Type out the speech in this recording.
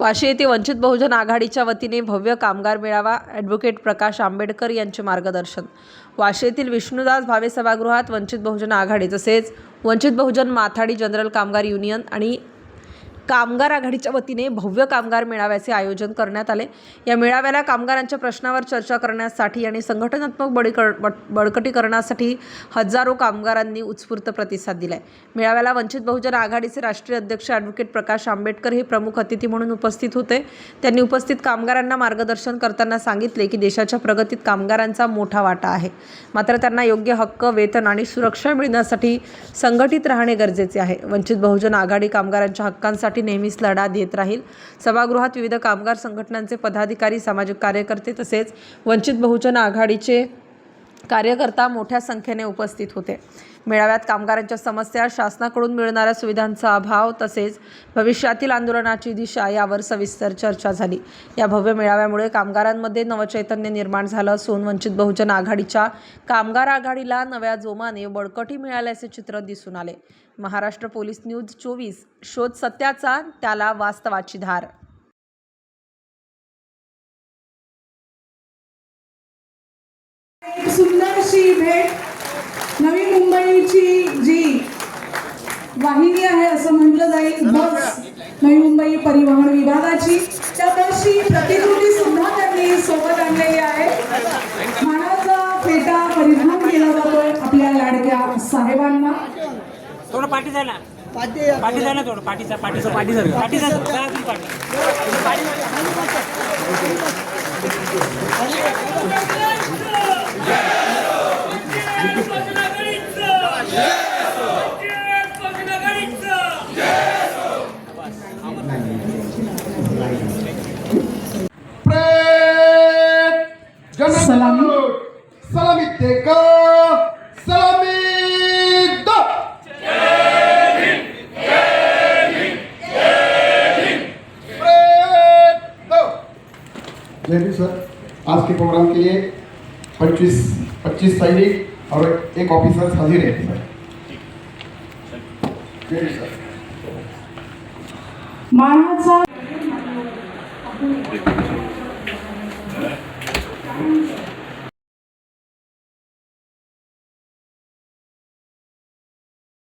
वाशी येथे वंचित बहुजन आघाडीच्या वतीने भव्य कामगार मेळावा ॲडव्होकेट प्रकाश आंबेडकर यांचे मार्गदर्शन. वाशी येथील विष्णुदास भावे सभागृहात वंचित बहुजन आघाडी तसेच वंचित बहुजन माथाडी जनरल कामगार युनियन आणि कामगार आघाडीच्या वतीने भव्य कामगार मेळाव्याचे आयोजन करण्यात आले. या मेळाव्याला कामगारांच्या प्रश्नावर चर्चा करण्यासाठी आणि संघटनात्मक बळीकर बट- बळकटीकरणासाठी हजारो कामगारांनी उत्स्फूर्त प्रतिसाद दिलाय. मेळाव्याला वंचित बहुजन आघाडीचे राष्ट्रीय अध्यक्ष ॲडव्होकेट प्रकाश आंबेडकर हे प्रमुख अतिथी म्हणून उपस्थित होते. त्यांनी उपस्थित कामगारांना मार्गदर्शन करताना सांगितले की देशाच्या प्रगतीत कामगारांचा मोठा वाटा आहे. मात्र त्यांना योग्य हक्क वेतन आणि सुरक्षा मिळण्यासाठी संघटित राहणे गरजेचे आहे. वंचित बहुजन आघाडी कामगारांच्या हक्कांसाठी नेहमीच लढा देत राहील. सभागृहात विविध कामगार संघटनांचे पदाधिकारी सामाजिक कार्यकर्ते तसेच वंचित बहुजन आघाडीचे कार्यकर्ता मोठ्या संख्येने उपस्थित होते. मेळाव्यात कामगारांच्या समस्या शासनाकडून मिळणाऱ्या सुविधांचा अभाव तसेच भविष्यातील आंदोलनाची दिशा यावर सविस्तर चर्चा झाली. या भव्य मेळाव्यामुळे कामगारांमध्ये नवचैतन्य निर्माण झालं असून वंचित बहुजन आघाडीच्या कामगार आघाडीला नव्या जोमाने बळकटी मिळाल्याचे चित्र दिसून आले. महाराष्ट्र पोलीस न्यूज चोवीस शोध सत्याचा त्याला वास्तवाची धार. एक सुंदरशी भेट नवी मुंबईची जी वाहिनी आहे असं म्हटलं जाईल. बस नवी मुंबई परिवहन विभागाची. त्या बसची प्रतिकृती सुद्धा त्यांनी सोबत आणलेली आहे. मानाचा फेटा परिधान केला जातोय आपल्या लाडक्या साहेबांना. थोडं पाठी ना. पाठी जा ना थोडं. पाठीचा पाठीचा पाठी सर पाठीचा जा. तुम्ही पाठी. सलामी. सलामी टेका सलामी दो! जय हिंद सर आज के प्रोग्राम के लिए 25 25 सैनिक और एक ऑफिसर हाजिर है। सर जय हिंद। सर मानाचा